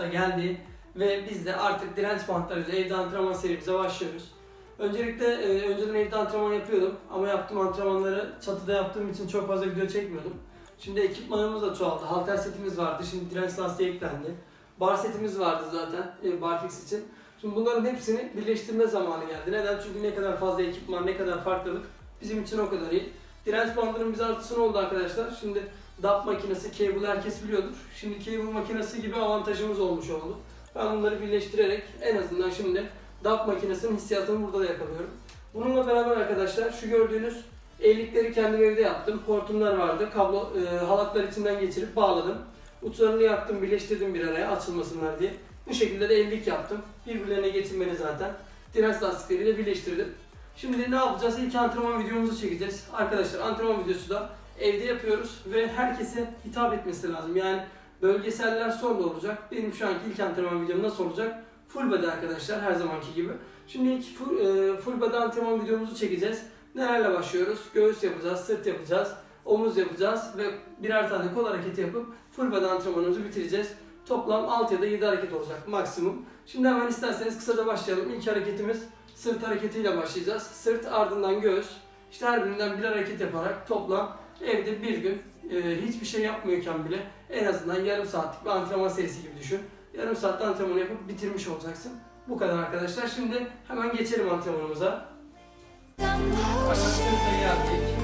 hafta geldi ve biz de artık direnç bantlarıyla evde antrenman serimize başlıyoruz. Öncelikle e, önceden evde antrenman yapıyordum ama yaptığım antrenmanları çatıda yaptığım için çok fazla video çekmiyordum. Şimdi ekipmanımız da çoğaldı. Halter setimiz vardı. Şimdi direnç lastiği eklendi. Bar setimiz vardı zaten e, barfix için. Şimdi bunların hepsini birleştirme zamanı geldi. Neden? Çünkü ne kadar fazla ekipman, ne kadar farklılık bizim için o kadar iyi. Direnç bandının bize artısı ne oldu arkadaşlar? Şimdi DAP makinesi, cable herkes biliyordur. Şimdi cable makinesi gibi avantajımız olmuş oldu. Ben bunları birleştirerek en azından şimdi DAP makinesinin hissiyatını burada da yakalıyorum. Bununla beraber arkadaşlar şu gördüğünüz ellikleri kendim evde yaptım. Hortumlar vardı. Kablo e, halatlar içinden geçirip bağladım. Uçlarını yaktım, birleştirdim bir araya açılmasınlar diye. Bu şekilde de ellik yaptım. Birbirlerine getirmeli zaten. Direnç lastikleriyle birleştirdim. Şimdi ne yapacağız? İlk antrenman videomuzu çekeceğiz. Arkadaşlar antrenman videosu da evde yapıyoruz ve herkese hitap etmesi lazım. Yani bölgeseller sonra olacak. Benim şu anki ilk antrenman videom nasıl olacak? Full body arkadaşlar her zamanki gibi. Şimdi ilk full, e, full body antrenman videomuzu çekeceğiz. Nelerle başlıyoruz? Göğüs yapacağız, sırt yapacağız, omuz yapacağız ve birer tane kol hareketi yapıp full body antrenmanımızı bitireceğiz. Toplam 6 ya da 7 hareket olacak maksimum. Şimdi hemen isterseniz kısaca başlayalım. İlk hareketimiz sırt hareketiyle başlayacağız. Sırt ardından göğüs. İşte her birinden bir hareket yaparak toplam evde bir gün e, hiçbir şey yapmıyorken bile en azından yarım saatlik bir antrenman serisi gibi düşün. Yarım saatte antrenman yapıp bitirmiş olacaksın. Bu kadar arkadaşlar. Şimdi hemen geçelim antrenmanımıza. Hemen sırta geldik.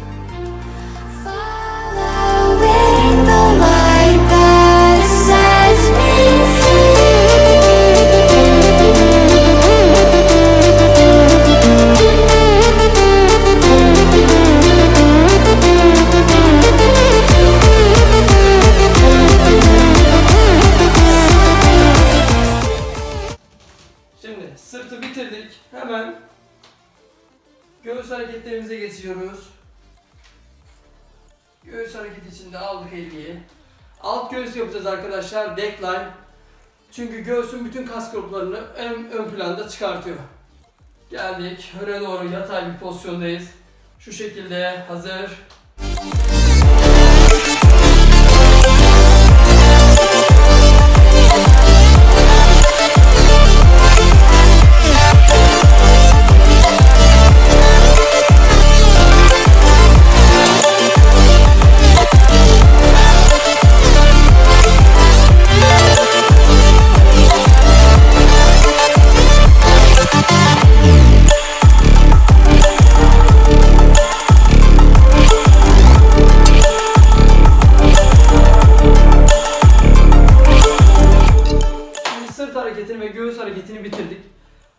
İçinde aldık 50'yi. Alt göğüs yapacağız arkadaşlar. Deckline. Çünkü göğsün bütün kas gruplarını ön, ön planda çıkartıyor. Geldik. Öne doğru yatay bir pozisyondayız. Şu şekilde hazır.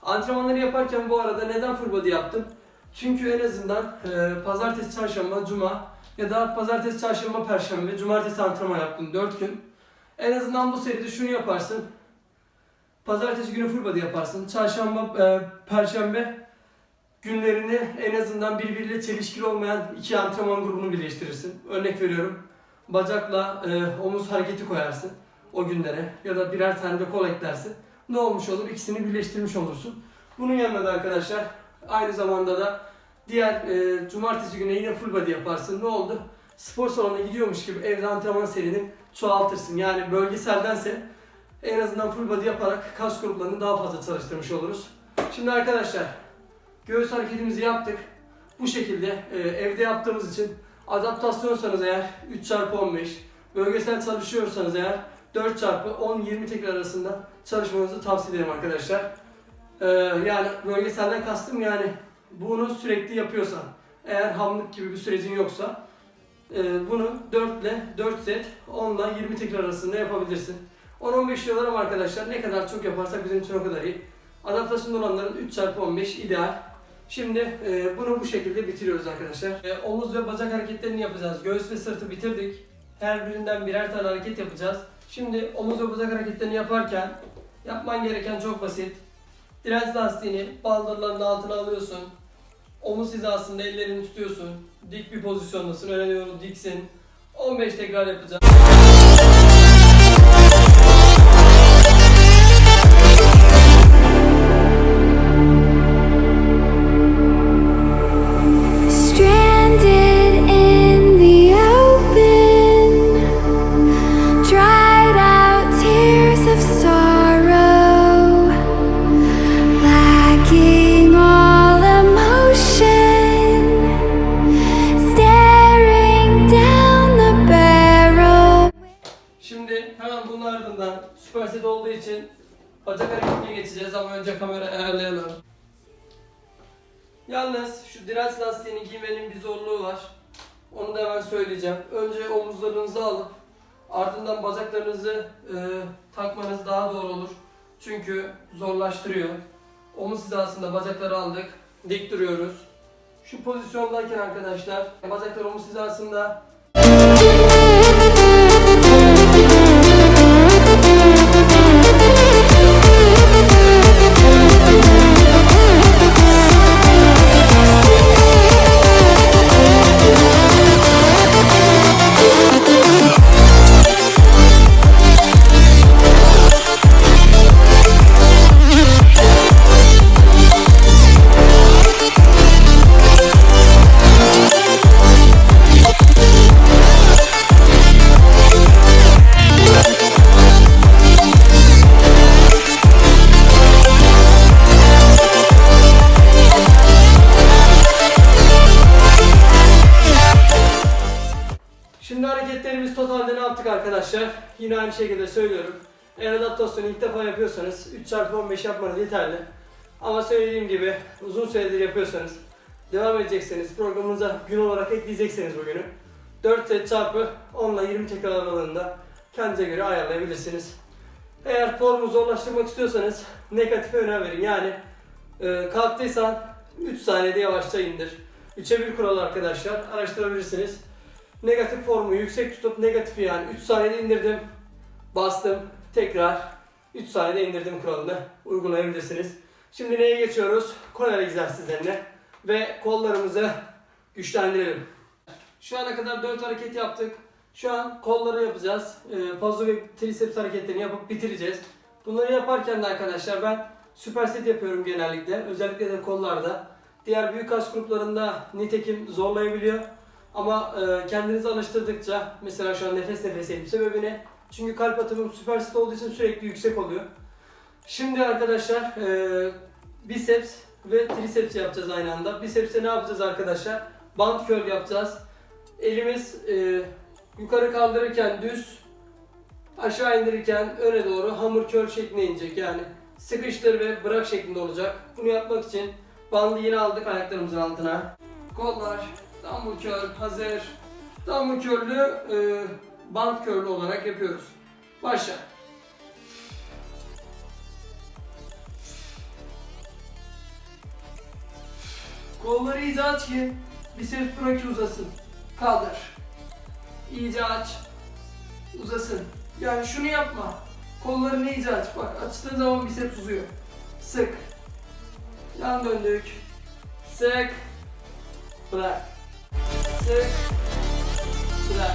Antrenmanları yaparken bu arada neden full body yaptım? Çünkü en azından e, pazartesi, çarşamba, cuma ya da pazartesi, çarşamba, perşembe, cumartesi antrenman yaptım 4 gün. En azından bu seride şunu yaparsın. Pazartesi günü full body yaparsın. Çarşamba, e, perşembe günlerini en azından birbiriyle çelişkili olmayan iki antrenman grubunu birleştirirsin. Örnek veriyorum. Bacakla e, omuz hareketi koyarsın o günlere ya da birer tane de kol eklersin. Ne olmuş olur? İkisini birleştirmiş olursun. Bunun yanında da arkadaşlar aynı zamanda da diğer e, cumartesi günü yine full body yaparsın. Ne oldu? Spor salonuna gidiyormuş gibi evde antrenman serini çoğaltırsın. Yani bölgeseldense en azından full body yaparak kas gruplarını daha fazla çalıştırmış oluruz. Şimdi arkadaşlar göğüs hareketimizi yaptık. Bu şekilde e, evde yaptığımız için adaptasyonsanız eğer 3 çarpı 15 bölgesel çalışıyorsanız eğer 4 çarpı 10-20 tekrar arasında çalışmanızı tavsiye ederim arkadaşlar. Ee, yani bölgeselden kastım yani bunu sürekli yapıyorsan eğer hamlık gibi bir sürecin yoksa e, bunu 4 ile 4 set 10 ile 20 tekrar arasında yapabilirsin. 10-15 diyorlar arkadaşlar ne kadar çok yaparsak bizim için o kadar iyi. Adaptasyon olanların 3 çarpı 15 ideal. Şimdi e, bunu bu şekilde bitiriyoruz arkadaşlar. E, omuz ve bacak hareketlerini yapacağız. Göğüs ve sırtı bitirdik. Her birinden birer tane hareket yapacağız. Şimdi omuz ve bacak hareketlerini yaparken yapman gereken çok basit. Direnç lastiğini baldırların altına alıyorsun. Omuz hizasında ellerini tutuyorsun. Dik bir pozisyondasın. Öne doğru diksin. 15 tekrar yapacağız. Direnç lastiğini giymenin bir zorluğu var. Onu da hemen söyleyeceğim. Önce omuzlarınızı alıp ardından bacaklarınızı e, takmanız daha doğru olur. Çünkü zorlaştırıyor. Omuz hizasında bacakları aldık. Dik duruyoruz. Şu pozisyondayken arkadaşlar bacaklar omuz hizasında Şimdi hareketlerimiz totalde ne yaptık arkadaşlar? Yine aynı şekilde söylüyorum. Eğer adaptasyonu ilk defa yapıyorsanız 3x15 yapmanız yeterli. Ama söylediğim gibi uzun süredir yapıyorsanız devam edecekseniz programınıza gün olarak ekleyecekseniz bugünü 4 set çarpı 10 ile 20 tekrar aralığında kendinize göre ayarlayabilirsiniz. Eğer formu zorlaştırmak istiyorsanız negatife önem verin. Yani e, kalktıysan 3 saniyede yavaşça indir. 3'e 1 kuralı arkadaşlar araştırabilirsiniz. Negatif formu yüksek tutup negatifi yani 3 saniyede indirdim. Bastım. Tekrar 3 saniyede indirdim kuralını uygulayabilirsiniz. Şimdi neye geçiyoruz? Kol egzersizlerine ve kollarımızı güçlendirelim. Şu ana kadar 4 hareket yaptık. Şu an kolları yapacağız. Ee, pazu ve triceps hareketlerini yapıp bitireceğiz. Bunları yaparken de arkadaşlar ben süperset yapıyorum genellikle. Özellikle de kollarda. Diğer büyük kas gruplarında nitekim zorlayabiliyor. Ama e, kendinizi alıştırdıkça mesela şu an nefes nefeseyim sebebi ne? Çünkü kalp atımım süpersit olduğu için sürekli yüksek oluyor. Şimdi arkadaşlar e, biceps ve triceps yapacağız aynı anda. Biceps'te ne yapacağız arkadaşlar? Band curl yapacağız. Elimiz e, yukarı kaldırırken düz, aşağı indirirken öne doğru hamur curl şeklinde inecek. Yani sıkıştır ve bırak şeklinde olacak. Bunu yapmak için bandı yine aldık ayaklarımızın altına. Kollar, hazır. Dumbbell curl'ü e, band curl olarak yapıyoruz. Başla. Kolları iyice aç ki biceps brachii uzasın. Kaldır. İyice aç. Uzasın. Yani şunu yapma. Kollarını iyice aç. Bak açtığın zaman biceps uzuyor. Sık. Yan döndük. Sık. Bırak. Sık. Bırak.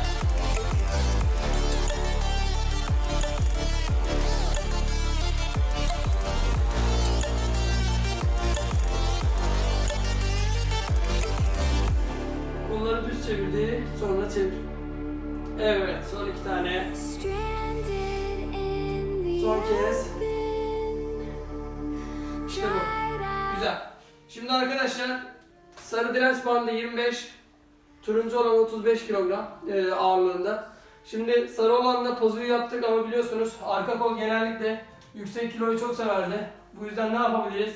Kolları düz çevirdi. Sonra çevir. Evet. Son iki tane. Son kez. İşte bu. Güzel. Şimdi arkadaşlar sarı direnç bandı 25, turuncu olan 35 kilogram e, ağırlığında. Şimdi sarı olanla pozuyu yaptık ama biliyorsunuz arka kol genellikle yüksek kiloyu çok severdi. Bu yüzden ne yapabiliriz?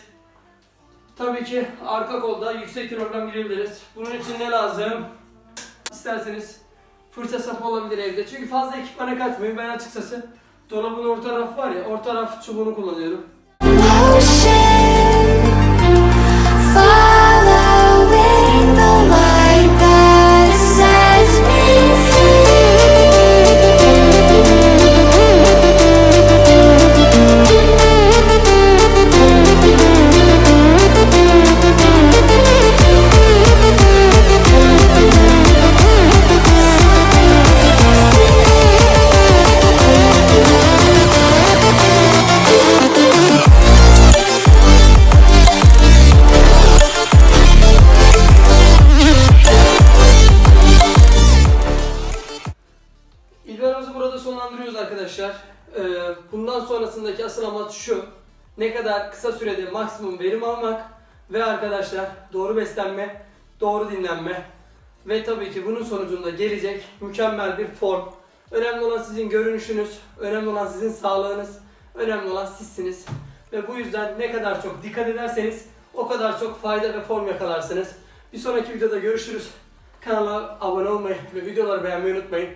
Tabii ki arka kolda yüksek kilogram girebiliriz. Bunun için ne lazım? İsterseniz fırça sapı olabilir evde. Çünkü fazla ekipmana kaçmayın. Ben açıkçası dolabın orta raf var ya, orta raf çubuğunu kullanıyorum. Bundan sonrasındaki asıl amaç şu. Ne kadar kısa sürede maksimum verim almak ve arkadaşlar doğru beslenme, doğru dinlenme ve tabii ki bunun sonucunda gelecek mükemmel bir form. Önemli olan sizin görünüşünüz, önemli olan sizin sağlığınız, Önemli olan sizsiniz. Ve bu yüzden ne kadar çok dikkat ederseniz o kadar çok fayda ve form yakalarsınız. Bir sonraki videoda görüşürüz. Kanala abone olmayı ve videoları beğenmeyi unutmayın.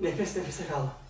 Nefes nefese kalın.